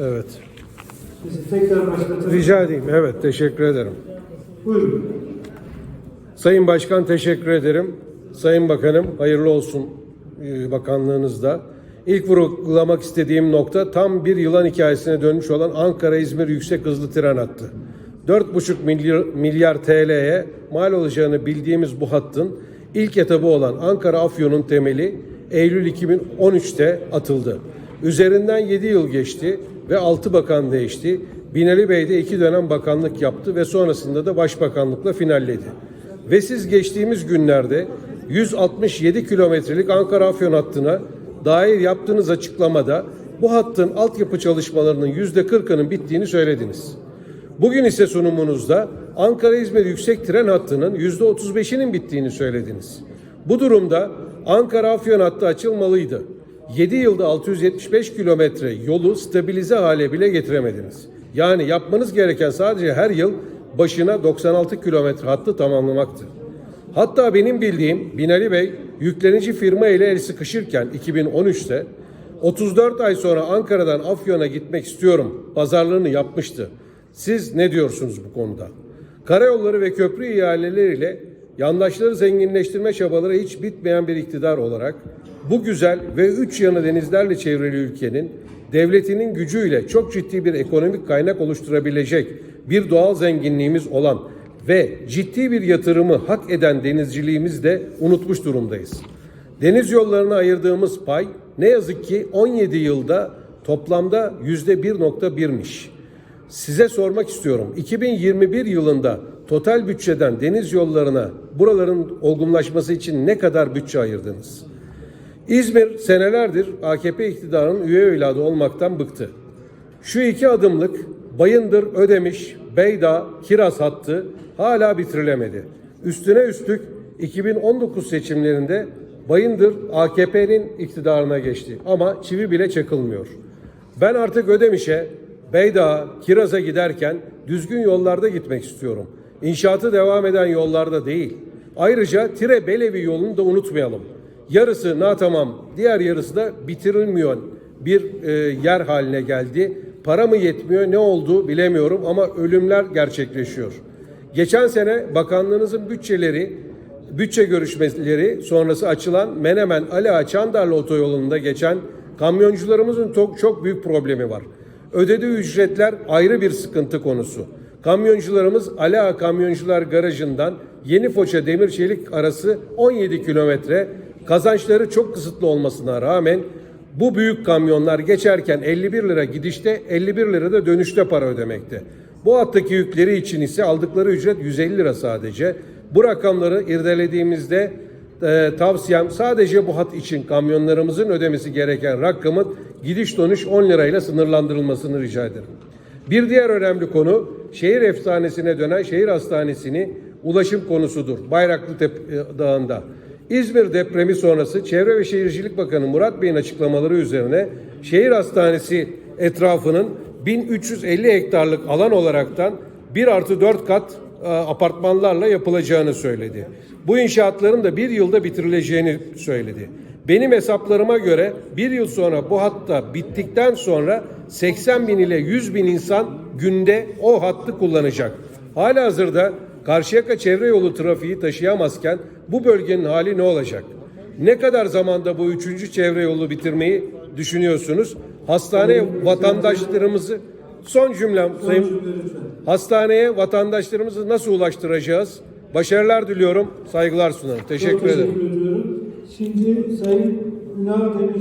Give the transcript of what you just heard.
Evet. Sizi tekrar başlatalım. Rica edeyim. Evet, teşekkür ederim. Buyurun. Sayın Başkan teşekkür ederim. Sayın Bakanım hayırlı olsun e, bakanlığınızda. İlk vurgulamak istediğim nokta tam bir yılan hikayesine dönmüş olan Ankara-İzmir yüksek hızlı tren hattı. 4,5 milyar, milyar TL'ye mal olacağını bildiğimiz bu hattın ilk etabı olan Ankara-Afyon'un temeli Eylül 2013'te atıldı. Üzerinden 7 yıl geçti ve 6 bakan değişti. Binali Bey de 2 dönem bakanlık yaptı ve sonrasında da başbakanlıkla finalledi. Ve siz geçtiğimiz günlerde 167 kilometrelik Ankara-Afyon hattına dair yaptığınız açıklamada bu hattın altyapı çalışmalarının yüzde 40'ının bittiğini söylediniz. Bugün ise sunumunuzda Ankara-İzmir yüksek tren hattının yüzde 35'inin bittiğini söylediniz. Bu durumda Ankara-Afyon hattı açılmalıydı. 7 yılda 675 kilometre yolu stabilize hale bile getiremediniz. Yani yapmanız gereken sadece her yıl başına 96 kilometre hattı tamamlamaktı. Hatta benim bildiğim Binali Bey yüklenici firma ile el sıkışırken 2013'te 34 ay sonra Ankara'dan Afyon'a gitmek istiyorum pazarlığını yapmıştı. Siz ne diyorsunuz bu konuda? Karayolları ve köprü ihaleleriyle yandaşları zenginleştirme çabaları hiç bitmeyen bir iktidar olarak bu güzel ve üç yanı denizlerle çevrili ülkenin devletinin gücüyle çok ciddi bir ekonomik kaynak oluşturabilecek bir doğal zenginliğimiz olan ve ciddi bir yatırımı hak eden denizciliğimizi de unutmuş durumdayız. Deniz yollarına ayırdığımız pay ne yazık ki 17 yılda toplamda yüzde 1.1'miş. Size sormak istiyorum. 2021 yılında total bütçeden deniz yollarına buraların olgunlaşması için ne kadar bütçe ayırdınız? İzmir senelerdir AKP iktidarının üye evladı olmaktan bıktı. Şu iki adımlık Bayındır, Ödemiş, Beyda, Kiraz hattı hala bitirilemedi. Üstüne üstlük 2019 seçimlerinde Bayındır AKP'nin iktidarına geçti ama çivi bile çakılmıyor. Ben artık Ödemiş'e, Beyda, Kiraz'a giderken düzgün yollarda gitmek istiyorum. İnşaatı devam eden yollarda değil. Ayrıca Tire Belevi yolunu da unutmayalım. Yarısı natamam, diğer yarısı da bitirilmiyor bir e, yer haline geldi. Para mı yetmiyor, ne oldu bilemiyorum ama ölümler gerçekleşiyor. Geçen sene bakanlığınızın bütçeleri, bütçe görüşmeleri sonrası açılan Menemen Ali Ağa Çandarlı otoyolunda geçen kamyoncularımızın çok, çok büyük problemi var. Ödediği ücretler ayrı bir sıkıntı konusu. Kamyoncularımız Ali Ağa Kamyoncular Garajı'ndan Yeni Foça Demirçelik arası 17 kilometre kazançları çok kısıtlı olmasına rağmen bu büyük kamyonlar geçerken 51 lira gidişte 51 lira da dönüşte para ödemekte. Bu hattaki yükleri için ise aldıkları ücret 150 lira sadece. Bu rakamları irdelediğimizde e, tavsiyem sadece bu hat için kamyonlarımızın ödemesi gereken rakamın gidiş dönüş 10 lirayla sınırlandırılmasını rica ederim. Bir diğer önemli konu şehir efsanesine dönen şehir hastanesini ulaşım konusudur. Bayraklı Tepe Dağı'nda. İzmir depremi sonrası Çevre ve Şehircilik Bakanı Murat Bey'in açıklamaları üzerine şehir hastanesi etrafının 1350 hektarlık alan olaraktan 1 artı 4 kat e, apartmanlarla yapılacağını söyledi. Bu inşaatların da bir yılda bitirileceğini söyledi. Benim hesaplarıma göre bir yıl sonra bu hatta bittikten sonra 80 bin ile 100 bin insan günde o hattı kullanacak. Hala hazırda Karşıyaka çevre yolu trafiği taşıyamazken bu bölgenin hali ne olacak? Ne kadar zamanda bu üçüncü çevre yolu bitirmeyi düşünüyorsunuz? Hastane vatandaşlarımızı son cümlem sayın hastaneye vatandaşlarımızı nasıl ulaştıracağız? Başarılar diliyorum. Saygılar sunarım. Teşekkür Çok ederim. teşekkür ediyorum. Şimdi Sayın Ünal Demirtaş